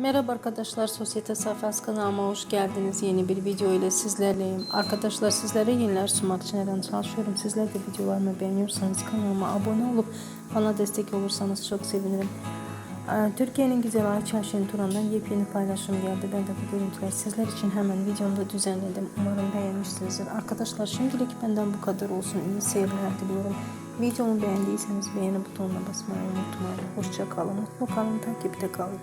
Merhaba arkadaşlar, Sosyete Safas kanalıma hoş geldiniz. Yeni bir video ile sizlerleyim. Arkadaşlar sizlere yeniler sunmak için her an çalışıyorum. Sizler de videolarımı beğeniyorsanız kanalıma abone olup bana destek olursanız çok sevinirim. Ee, Türkiye'nin güzel Ayça Şenturan'dan yepyeni paylaşım geldi. Ben de bu görüntüleri sizler için hemen videomda düzenledim. Umarım beğenmişsinizdir. Arkadaşlar şimdilik benden bu kadar olsun. İyi seyirler diliyorum. Videomu beğendiyseniz beğeni butonuna basmayı unutmayın. Hoşça kalın, mutlu kalın, takipte kalın.